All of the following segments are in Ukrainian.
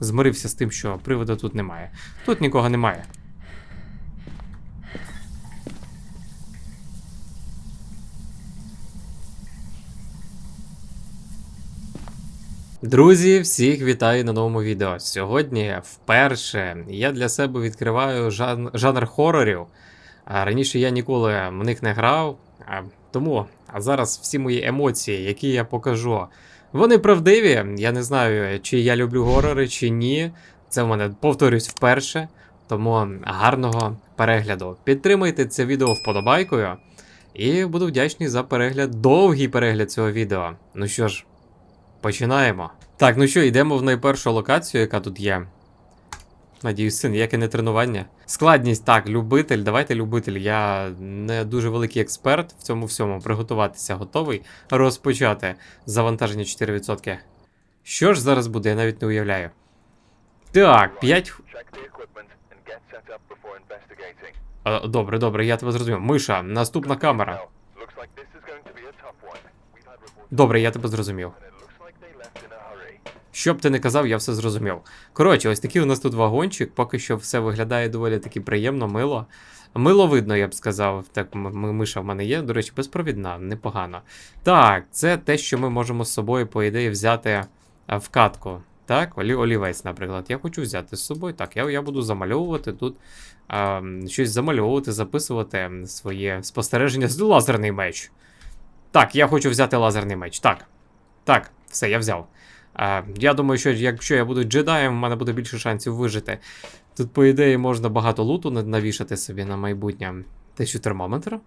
змирився з тим, що привода тут немає. Тут нікого немає. Друзі, всіх вітаю на новому відео. Сьогодні вперше я для себе відкриваю жан... жанр хорорів. Раніше я ніколи в них не грав. Тому зараз всі мої емоції, які я покажу, вони правдиві. Я не знаю, чи я люблю горори, чи ні. Це в мене повторюсь вперше. Тому гарного перегляду. Підтримайте це відео вподобайкою. І буду вдячний за перегляд, довгий перегляд цього відео. Ну що ж, починаємо. Так, ну що, йдемо в найпершу локацію, яка тут є. Надіюсь, це ніяке не тренування. Складність, так, любитель, давайте любитель. Я не дуже великий експерт в цьому всьому. Приготуватися готовий. Розпочати. Завантаження 4%. Що ж зараз буде, я навіть не уявляю. Так, 5. Check the equipment and get set up before investigating. А, добре, добре, я тебе зрозумів. Миша, наступна камера. Добре, я тебе зрозумів. Що б ти не казав, я все зрозумів. Коротше, ось такий у нас тут вагончик, поки що все виглядає доволі таки приємно, мило. Мило видно, я б сказав. Так, миша в мене є, до речі, безпровідна, непогано. Так, це те, що ми можемо з собою, по ідеї, взяти в катку. Так, олі, олівець, наприклад. Я хочу взяти з собою. Так, я, я буду замальовувати тут а, щось замальовувати, записувати м, свої спостереження з лазерний меч. Так, я хочу взяти лазерний меч. Так. Так, все, я взяв. Я думаю, що якщо я буду джедаєм, в мене буде більше шансів вижити. Тут, по ідеї, можна багато луту навішати собі на майбутнє. Те, що термометр?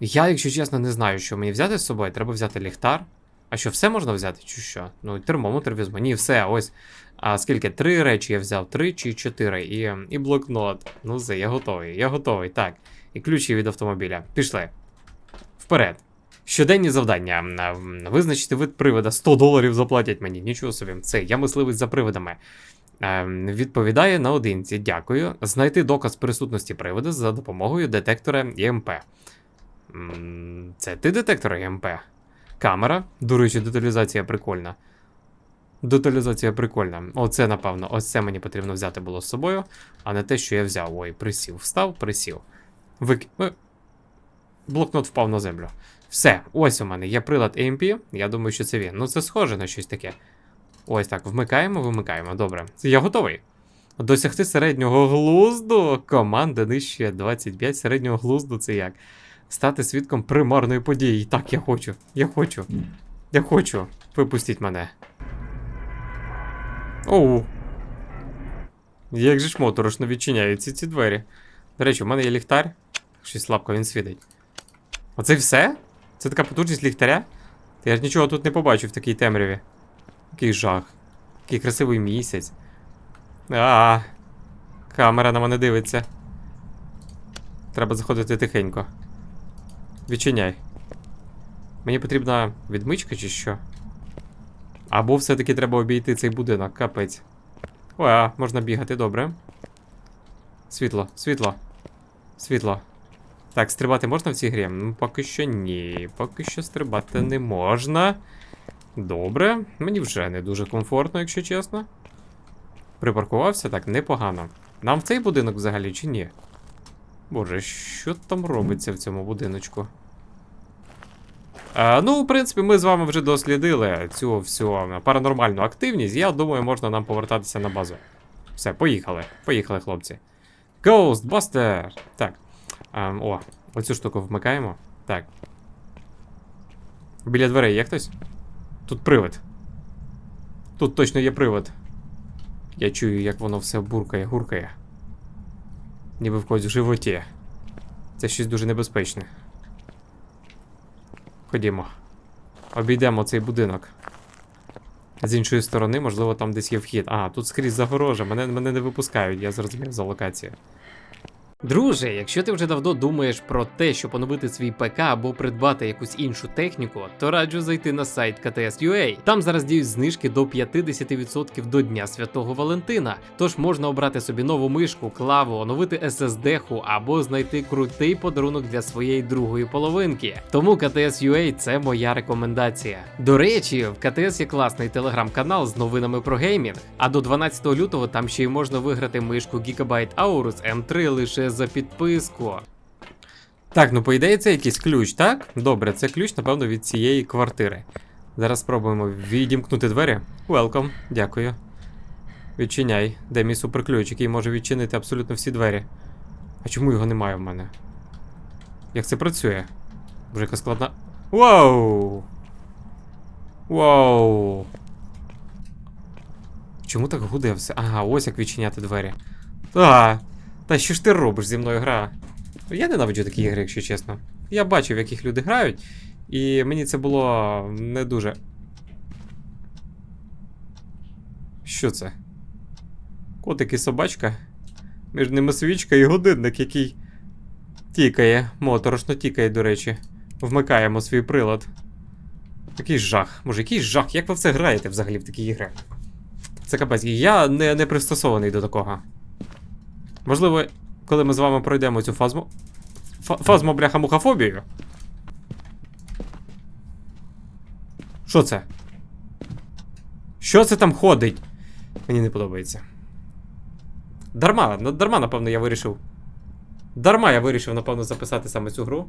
Я, якщо чесно, не знаю, що мені взяти з собою. Треба взяти ліхтар. А що, все можна взяти, чи що? Ну, термометр візьму. Ні, все, ось. А скільки? Три речі я взяв, три чи чотири. І, і блокнот. Ну, все, я готовий. Я готовий. Так. І ключі від автомобіля. Пішли. Вперед. Щоденні завдання. Визначити вид привода. 100 доларів заплатять мені. Нічого собі. Це я мисливець за приводами. Ем, Відповідає наодинці. Дякую. Знайти доказ присутності привода за допомогою детектора ЄМП. Це ти детектор ЄМП? Камера. До речі, деталізація прикольна. Деталізація прикольна. Оце, напевно, ось це мені потрібно взяти було з собою, а не те, що я взяв. Ой, присів. Встав, присів. Вик... е, Блокнот впав на землю. Все, ось у мене є прилад AMP. Я думаю, що це він. Ну, це схоже на щось таке. Ось так, вмикаємо, вимикаємо. Добре. Я готовий. Досягти середнього глузду. Команда нижче 25 середнього глузду це як? Стати свідком примарної події. Так, я хочу. Я хочу. Я хочу. Випустіть мене. Оу. Як же ж моторошно відчиняються ці двері. До речі, у мене є ліхтар. Щось слабко він світить. Оце все? Це така потужність ліхтаря? Та я ж нічого тут не побачив в такій темряві. Який жах. Який красивий місяць. А, камера на мене дивиться. Треба заходити тихенько. Відчиняй. Мені потрібна відмичка чи що? Або все-таки треба обійти цей будинок, капець. О, а, можна бігати, добре. Світло, світло. Світло. Так, стрибати можна в цій грі? Ну, поки що ні. Поки що стрибати не можна. Добре, мені вже не дуже комфортно, якщо чесно. Припаркувався так непогано. Нам в цей будинок взагалі чи ні? Боже, що там робиться в цьому будиночку? А, ну, в принципі, ми з вами вже дослідили цю всю паранормальну активність. Я думаю, можна нам повертатися на базу. Все, поїхали. Поїхали, хлопці. Ghostbuster! Так. А, о, оцю штуку вмикаємо. Так. Біля дверей є хтось? Тут привид. Тут точно є привид. Я чую, як воно все буркає, гуркає. Ніби в когось в животі. Це щось дуже небезпечне. Ходімо. Обійдемо цей будинок. З іншої сторони, можливо, там десь є вхід. А, тут скрізь загорожа. Мене, мене не випускають, я зрозумів за локацію. Друже, якщо ти вже давно думаєш про те, щоб оновити свій ПК або придбати якусь іншу техніку, то раджу зайти на сайт KTS.ua. Там зараз діють знижки до 50% до Дня Святого Валентина. Тож можна обрати собі нову мишку, клаву, оновити SSD-ху або знайти крутий подарунок для своєї другої половинки. Тому KTS.ua – це моя рекомендація. До речі, в КТС є класний телеграм-канал з новинами про геймінг. А до 12 лютого там ще й можна виграти мишку Gigabyte Aorus M3 лише за підписку. Так, ну по ідеї це якийсь ключ, так? Добре, це ключ, напевно, від цієї квартири. Зараз спробуємо відімкнути двері. Welcome, дякую. Відчиняй. Де мій суперключ, який може відчинити абсолютно всі двері. А чому його немає в мене? Як це працює? Боже, яка складна. Вау! Вау! Чому так гуде все? Ага, ось як відчиняти двері. А, та що ж ти робиш зі мною гра? Я ненавиджу такі ігри, якщо чесно. Я бачив, в яких люди грають, і мені це було не дуже. Що це? Котик і собачка. Між ними свічка і годинник, який тікає, моторошно тікає, до речі. Вмикаємо свій прилад. Який жах. Може, який жах? Як ви в це граєте взагалі в такі ігри? Це капець. Я не, не пристосований до такого. Можливо, коли ми з вами пройдемо цю фазму. Фазму бляха мухофобію. Що це? Що це там ходить? Мені не подобається. Дарма, дарма, напевно, я вирішив. Дарма я вирішив, напевно, записати саме цю гру.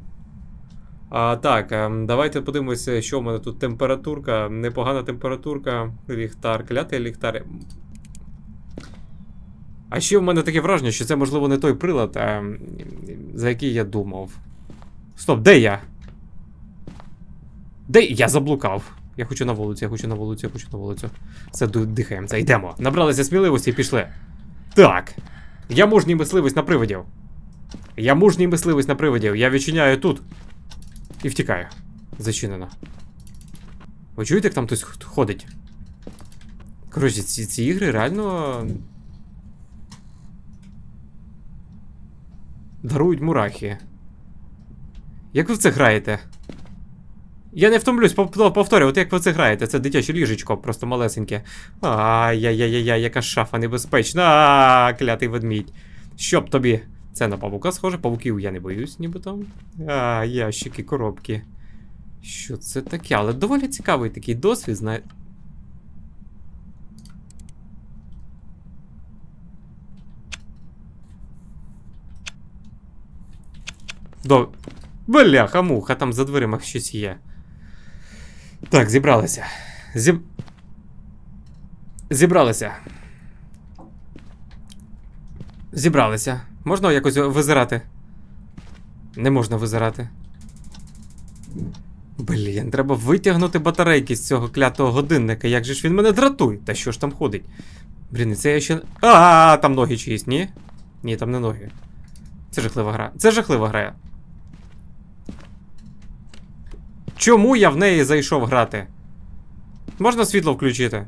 А, так, ем, давайте подивимося, що в мене тут температурка. Непогана температурка. Ліхтар, клятий ліхтар. А ще в мене таке враження, що це, можливо, не той прилад, а, за який я думав. Стоп, де я? Де я заблукав? Я хочу на вулицю, я хочу на вулицю, я хочу на вулицю. Ду- дихаємо, це йдемо. Набралися сміливості і пішли. Так. Я мужній мисливець на привидів. Я мужній мисливець на привидів. Я відчиняю тут. І втікаю. Зачинено. Ви чуєте, як там хтось ходить? Коротше, ці, ці ігри реально. Дарують мурахи. Як ви в це граєте? Я не втомлюсь пов- повторювати, як ви це граєте. Це дитяче ліжечко, просто малесеньке. Ай-яй-яй-яй, яка шафа небезпечна. Клятий ведмідь. Щоб тобі. Це на павука схоже, павуків я не боюсь, нібито. А, ящики, коробки. Що це таке? Але доволі цікавий такий досвід, знає. До... Бляха, муха, там за дверима щось є. Так, зібралися. Зіб... Зібралися. Зібралися. Можна якось визирати? Не можна визирати. Блін, треба витягнути батарейки з цього клятого годинника. Як же ж він мене дратує? Та що ж там ходить? Блін, це я ще. А, там ноги чиїсь, ні? Ні, там не ноги. Це жахлива гра. Це жахлива гра. Чому я в неї зайшов грати? Можна світло включити?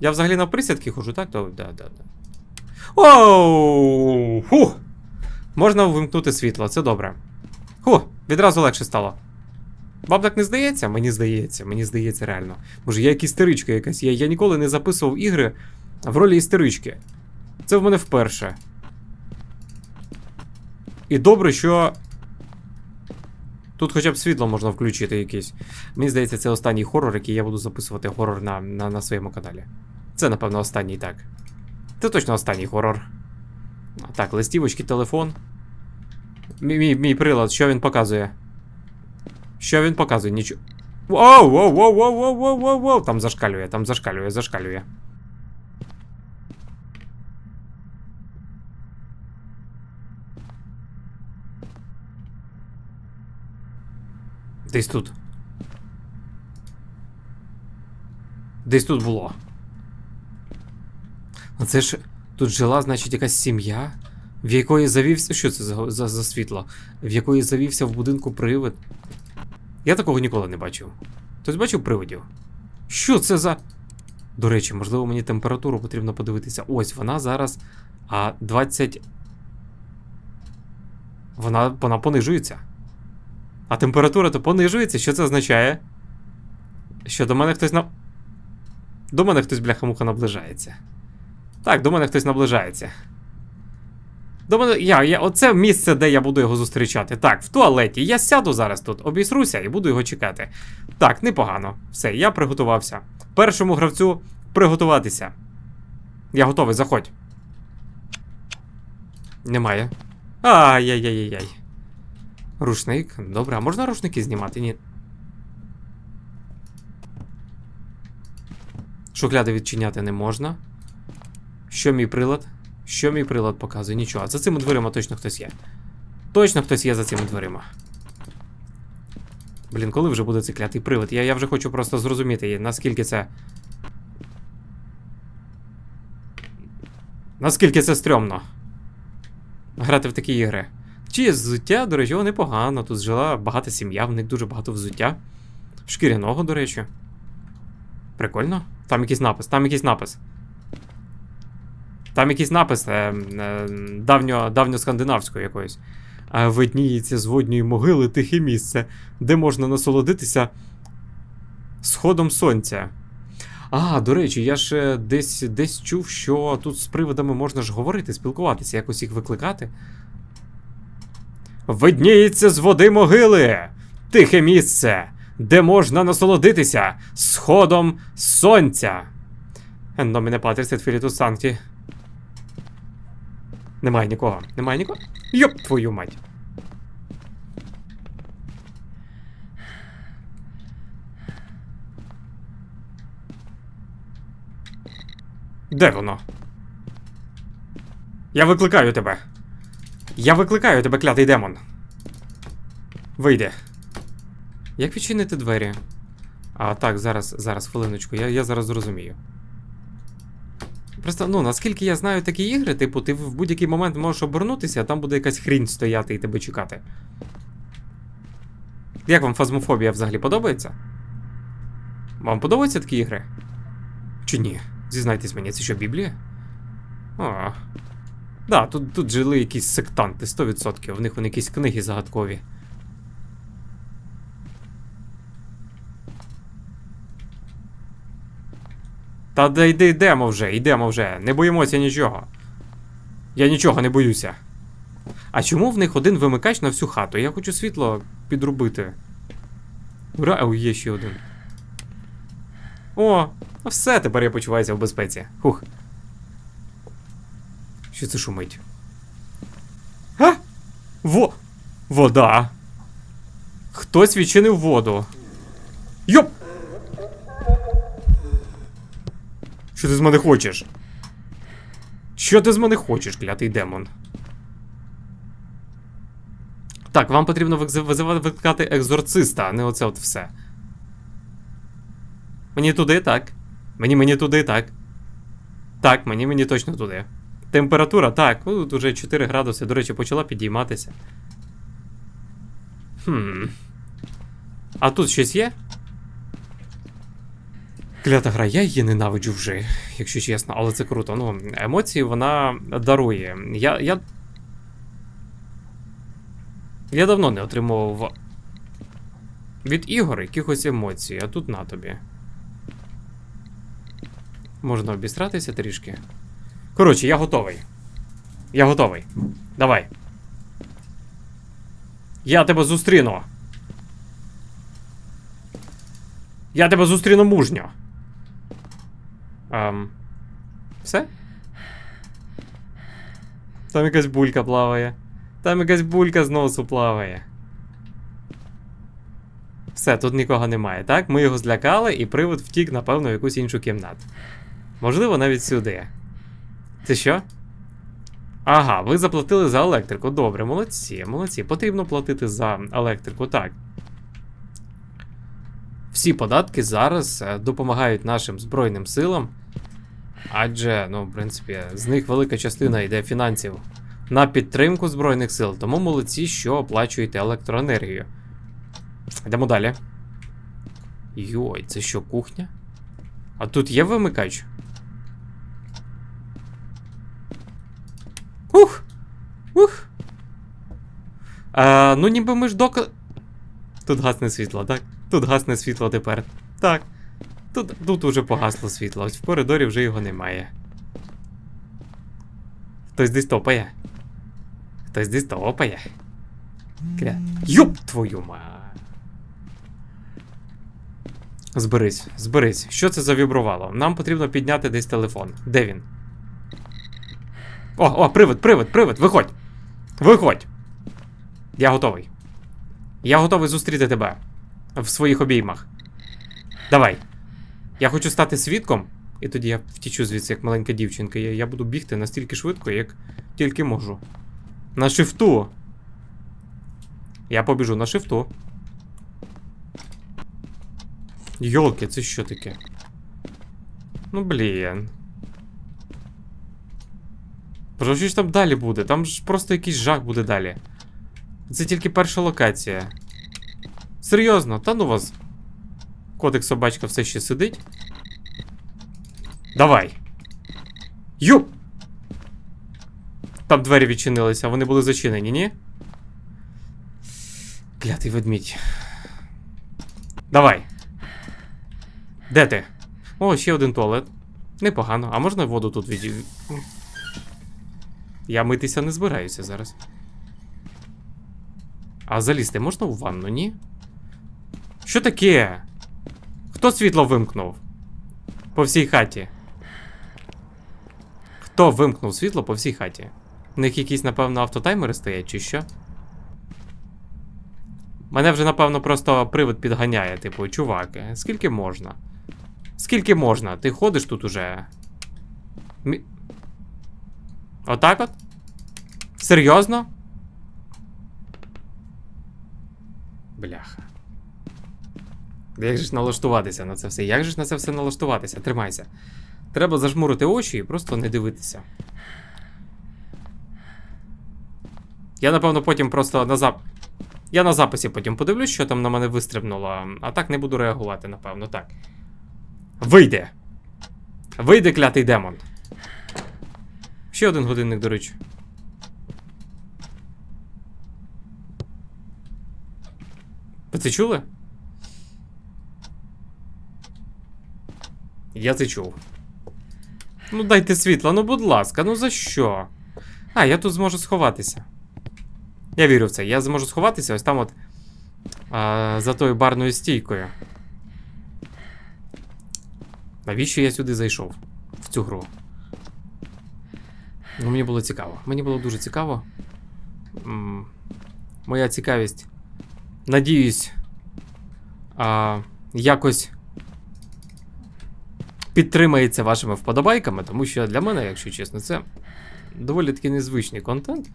Я взагалі на присядки хожу, так? То, да, да, да. Оу! Можна вимкнути світло, це добре. Фу, відразу легше стало. Вам так не здається? Мені здається, мені здається реально. Може, я як істеричка якась. Я, я ніколи не записував ігри в ролі істерички. Це в мене вперше. І добре, що. Тут хоча б світло можна включити якесь. Мені здається, це останній хорор, який я буду записувати хорор на, на, на своєму каналі. Це, напевно, останній так. Це точно останній хорор. Так, листівочки, телефон. Мій, мій, мій прилад, що він показує? Що він показує? Нічого. Воу, воу, воу, воу, воу, воу, воу, воу. Там зашкалює, там зашкалює, зашкалює. Десь тут. Десь тут було. А це ж тут жила, значить, якась сім'я, в якої завівся. Що це за, за, за світло? В якої завівся в будинку привид. Я такого ніколи не бачив. Хтось бачив привидів? Що це за. До речі, можливо, мені температуру потрібно подивитися. Ось вона зараз а, 20. Вона, вона понижується. А температура то понижується. Що це означає? Що до мене хтось на. До мене хтось бляха-муха наближається. Так, до мене хтось наближається. До мене. Я, я, оце місце, де я буду його зустрічати. Так, в туалеті. Я сяду зараз тут, обісруся і буду його чекати. Так, непогано. Все, я приготувався. Першому гравцю приготуватися. Я готовий, заходь. Немає. Ай-яй-яй-яй. Рушник. Добре, а можна рушники знімати? Ні. Шухляди відчиняти не можна. Що мій прилад? Що мій прилад показує? Нічого. За цими дверима точно хтось є. Точно хтось є за цими дверима. Блін, коли вже буде цей клятий привид? Я, я вже хочу просто зрозуміти, наскільки це. Наскільки це стрьомно. Грати в такі ігри. Чи є взуття, до речі, непогано. Тут жила багата сім'я, в них дуже багато взуття. Шкіряного, до речі. Прикольно. Там якийсь напис, там якийсь напис. Там якийсь напис е, е, давньо, давньоскандинавської якоїсь. Е, видніється з водньої могили тихе місце, де можна насолодитися сходом сонця. А, до речі, я ж е, десь, десь чув, що тут з привидами можна ж говорити, спілкуватися, якось їх викликати. Видніється з води могили! Тихе місце, де можна насолодитися сходом сонця. Nomine Patris et Spiritus Sancti. Немає нікого. Немає нікого. Йоп, твою мать. Де воно? Я викликаю тебе. Я викликаю тебе, клятий демон. Вийди. Як відчинити двері? А, так, зараз, зараз, хвилиночку, я, я зараз зрозумію. Просто, ну, наскільки я знаю такі ігри, типу, ти в будь-який момент можеш обернутися, а там буде якась хрінь стояти і тебе чекати. Як вам фазмофобія взагалі подобається? Вам подобаються такі ігри? Чи ні? Зізнайтесь мені, це що, Біблія? А. Да, тут, тут жили якісь сектанти, 100%. В них вони якісь книги загадкові. Та де йди, йдемо вже, йдемо вже. Не боїмося нічого. Я нічого не боюся. А чому в них один вимикач на всю хату? Я хочу світло підробити. Ура, о, є ще один. О, все, тепер я почуваюся в безпеці. Хух. Що це шумить? А? Во. Вода. Хтось відчинив воду. Йоп! Що ти з мене хочеш? Що ти з мене хочеш, клятий демон? Так, вам потрібно викликати екзорциста, а не оце от все. Мені туди, так. Мені мені туди, так. Так, мені мені точно туди. Температура, так. Тут уже 4 градуси, до речі, почала підійматися. Хм. А тут щось є? Клята гра, я її ненавиджу вже, якщо чесно, але це круто. Ну, емоції вона дарує. Я. Я, я давно не отримував від ігор якихось емоцій, а тут на тобі. Можна обістратися трішки. Коротше, я готовий. Я готовий. Давай. Я тебе зустріну. Я тебе зустріну мужньо. Ем. Все? Там якась булька плаває. Там якась булька з носу плаває. Все, тут нікого немає, так? Ми його злякали, і привид втік, напевно, в якусь іншу кімнату. Можливо, навіть сюди. Це що? Ага, ви заплатили за електрику. Добре, молодці, молодці. Потрібно платити за електрику, так. Всі податки зараз е, допомагають нашим Збройним силам. Адже, ну, в принципі, з них велика частина йде фінансів на підтримку Збройних сил, тому молодці, що оплачуєте електроенергію. Йдемо далі. Йой, це що, кухня? А тут є вимикач? Ух! Ух! А, ну, ніби ми ж док. Тут гасне світло, так? Тут гасне світло тепер. Так. Тут, тут уже погасло світло, ось в коридорі вже його немає. Хтось десь топає. Хтось десь топає. Кля. Юп твою ма. Зберись, зберись. Що це завібрувало? Нам потрібно підняти десь телефон. Де він? О, о, привид, привид, привид, виходь! Виходь! Я готовий. Я готовий зустріти тебе в своїх обіймах. Давай. Я хочу стати свідком, і тоді я втічу звідси, як маленька дівчинка. Я, я буду бігти настільки швидко, як тільки можу. На шифту. Я побіжу на шифту. Йолки, це що таке? Ну блін. Боже, що ж там далі буде? Там ж просто якийсь жах буде далі. Це тільки перша локація. Серйозно, та ну вас. Котик собачка все ще сидить. Давай. Юп! Там двері відчинилися, вони були зачинені, ні? Клятий ведмідь. Давай. Де ти? О, ще один туалет. Непогано. А можна воду тут від. Я митися не збираюся зараз. А залізти можна у ванну, ні? Що таке? Хто світло вимкнув? По всій хаті. Хто вимкнув світло по всій хаті? У них якісь, напевно, автотаймери стоять, чи що? Мене вже, напевно, просто привид підганяє, типу, чувак, е, скільки можна? Скільки можна? Ти ходиш тут уже? Отак от? Серйозно? Бляха. Як же ж налаштуватися на це все? Як же ж на це все налаштуватися? Тримайся. Треба зажмурити очі і просто не дивитися. Я, напевно, потім просто на зап. Я на записі потім подивлюсь, що там на мене вистрибнуло, а так не буду реагувати, напевно, так. Вийде! Вийде, клятий демон. Ще один годинник, до речі. Ви це чули? Я це чув. Ну дайте світло, ну будь ласка, ну за що? А, я тут зможу сховатися. Я вірю в це. Я зможу сховатися ось там от. А, за тою барною стійкою. Навіщо я сюди зайшов? В цю гру? Ну, мені було цікаво. Мені було дуже цікаво. Моя цікавість. Надіюсь. А, якось підтримається вашими вподобайками, тому що для мене, якщо чесно, це доволі таки незвичний контент.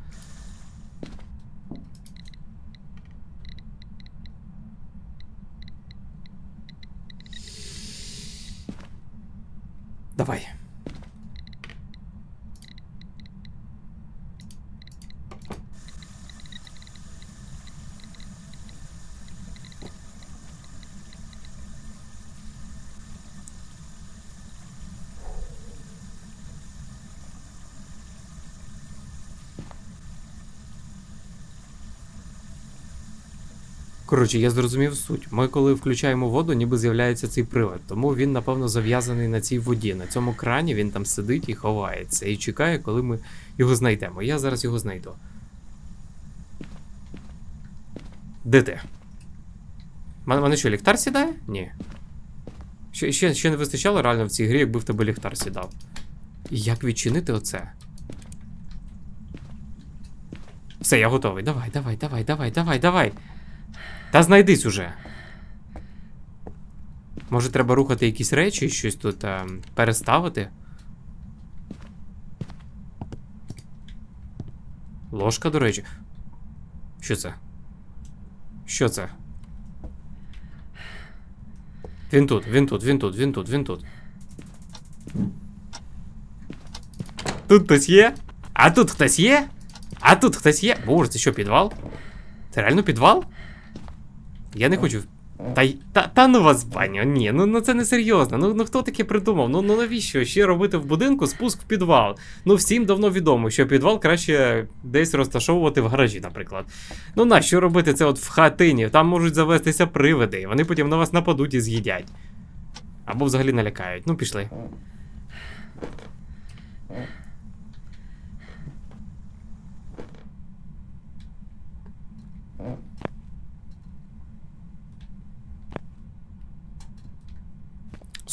Давай. Коротше, я зрозумів суть. Ми, коли включаємо воду, ніби з'являється цей привид. Тому він, напевно, зав'язаний на цій воді. На цьому крані він там сидить і ховається. І чекає, коли ми його знайдемо. Я зараз його знайду. Де ти? Мене що, ліхтар сідає? Ні. Ще, ще, ще не вистачало реально в цій грі, якби в тебе ліхтар сідав. І Як відчинити оце? Все, я готовий. Давай, давай, давай, давай, давай, давай. Та знайдись уже. Може, треба рухати якісь речі, щось тут е, переставити? Ложка, до речі. Що це? Що це? Він тут, він тут, він тут, він тут, він тут. Тут хтось є? А тут хтось є? А тут хтось є? Боже, це що, підвал? Це реально підвал? Я не хочу. Та, та, та ну вас, баню, ні, ну, ну це не серйозно. Ну, ну хто таке придумав? Ну, ну навіщо ще робити в будинку спуск в підвал? Ну всім давно відомо, що підвал краще десь розташовувати в гаражі, наприклад. Ну нащо робити це от в хатині? Там можуть завестися привиди, і вони потім на вас нападуть і з'їдять. Або взагалі налякають. Ну, пішли.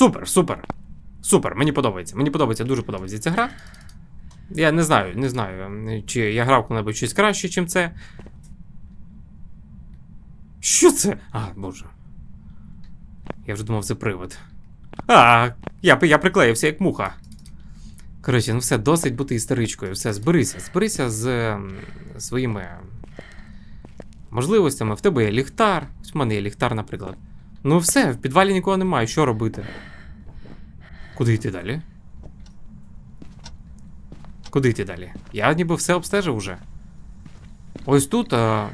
Супер, супер. Супер, мені подобається. Мені подобається, дуже подобається ця гра. Я не знаю, не знаю, чи я грав коли-небудь щось краще, ніж це. Що це? А, боже. Я вже думав, це привид. А, я, я приклеївся як муха. Коротше, ну все, досить бути істеричкою. Все, зберися, зберися з ем, своїми можливостями. В тебе є ліхтар. Ось в мене є ліхтар, наприклад. Ну все, в підвалі нікого немає, що робити? Куди йти далі? Куди йти далі? Я ніби все обстежив уже. Ось тут. А...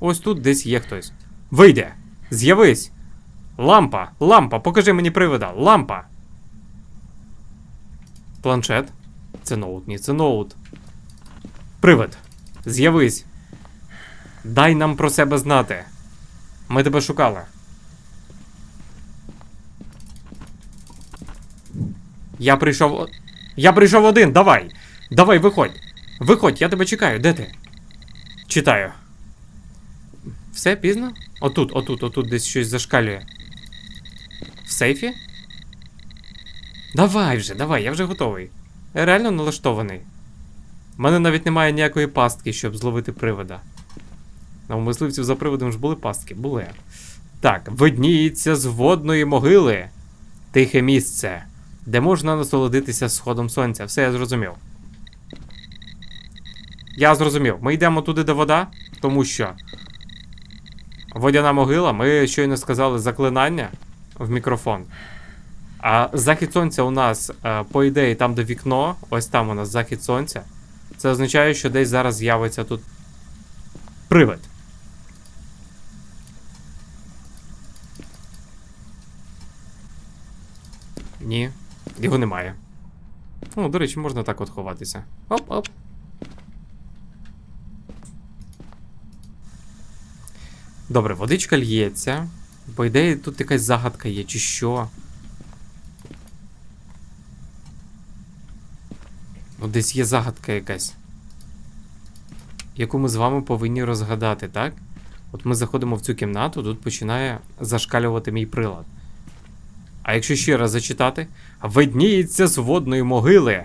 Ось тут десь є хтось. Вийде! З'явись! Лампа! Лампа! Покажи мені привида! Лампа! Планшет. Це ноут, ні, це ноут. Привид. З'явись. Дай нам про себе знати. Ми тебе шукали. Я прийшов. Я прийшов один, давай! Давай, виходь! Виходь, я тебе чекаю, де ти? Читаю. Все пізно? Отут, отут, отут десь щось зашкалює. В сейфі? Давай вже, давай, я вже готовий. Я реально налаштований. У мене навіть немає ніякої пастки, щоб зловити привида. А у мисливців за привидом ж були пастки, були. Так, видніється з водної могили. Тихе місце, де можна насолодитися сходом сонця. Все я зрозумів. Я зрозумів. Ми йдемо туди, де вода, тому що. Водяна могила, ми щойно сказали заклинання в мікрофон. А захід сонця у нас, е, по ідеї, там, де вікно, ось там у нас захід сонця. Це означає, що десь зараз з'явиться тут привид. Ні, його немає. Ну, до речі, можна так от ховатися. Оп-оп. Добре, водичка л'ється. По ідеї, тут якась загадка є, чи що. Ну, десь є загадка якась. Яку ми з вами повинні розгадати, так? От ми заходимо в цю кімнату, тут починає зашкалювати мій прилад. А якщо ще раз зачитати, видніється з водної могили.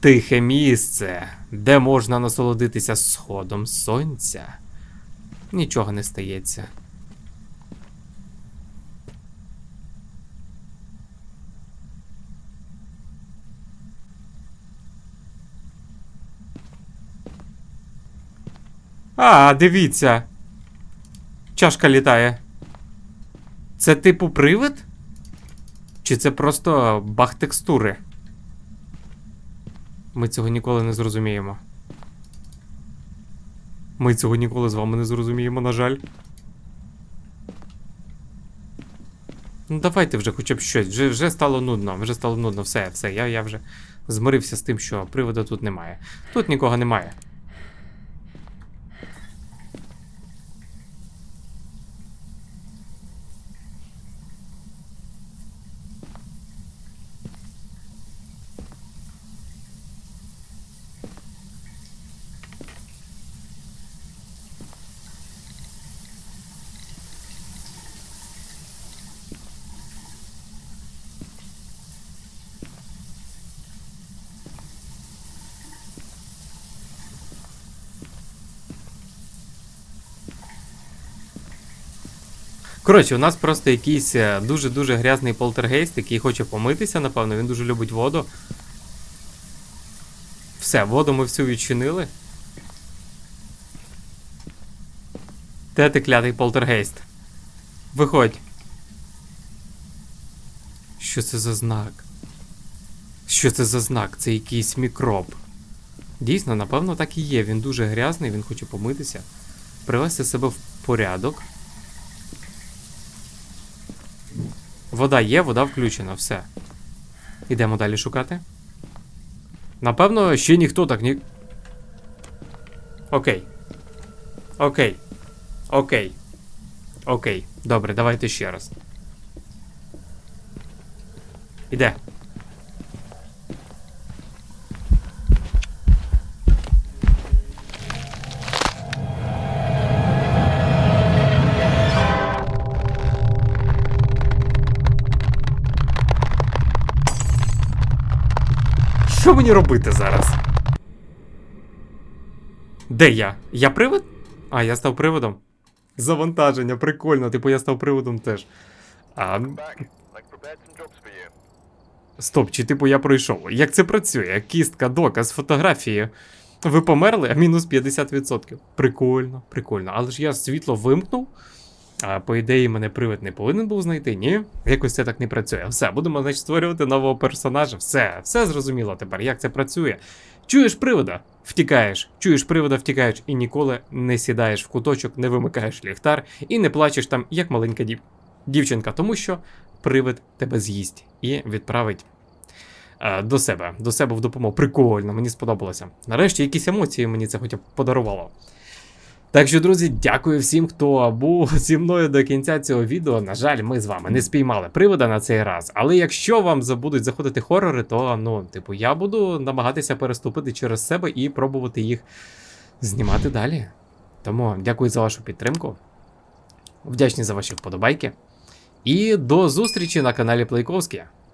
Тихе місце, де можна насолодитися сходом сонця. Нічого не стається. А, дивіться. Чашка літає. Це типу привид? Чи це просто баг текстури? Ми цього ніколи не зрозуміємо. Ми цього ніколи з вами не зрозуміємо, на жаль. Ну, давайте вже хоча б щось. Вже, вже стало нудно, вже стало нудно. Все, все. Я, я вже змирився з тим, що приводу тут немає. Тут нікого немає. Коротше, у нас просто якийсь е, дуже-дуже грязний полтергейст, який хоче помитися, напевно, він дуже любить воду. Все, воду ми всю відчинили. Де ти клятий полтергейст? Виходь. Що це за знак? Що це за знак? Це якийсь мікроб. Дійсно, напевно, так і є. Він дуже грязний, він хоче помитися, привести себе в порядок. Вода є, вода включена, все. Ідемо далі шукати. Напевно, ще ніхто так ні. Окей. Окей. Окей. Окей. Добре, давайте ще раз. Іде. Мені робити зараз? Де я? Я привид? А, я став приводом. Завантаження, прикольно, типу я став приводом теж. А, стоп, чи типу я пройшов? Як це працює? Кістка, доказ, фотографії. Ви померли, а мінус 50%. Прикольно, прикольно. Але ж я світло вимкнув. А по ідеї, мене привид не повинен був знайти, ні? Якось це так не працює. Все, будемо, значить, створювати нового персонажа. Все, все зрозуміло тепер, як це працює. Чуєш привода, втікаєш, чуєш привода, втікаєш і ніколи не сідаєш в куточок, не вимикаєш ліхтар і не плачеш там, як маленька дів... дівчинка, тому що привид тебе з'їсть і відправить е, до себе, до себе в допомогу. Прикольно, мені сподобалося. Нарешті якісь емоції мені це хоча б подарувало. Так що, друзі, дякую всім, хто був зі мною до кінця цього відео. На жаль, ми з вами не спіймали привода на цей раз. Але якщо вам забудуть заходити хорори, то ну, типу, я буду намагатися переступити через себе і пробувати їх знімати далі. Тому дякую за вашу підтримку. Вдячні за ваші вподобайки. І до зустрічі на каналі Плейковські.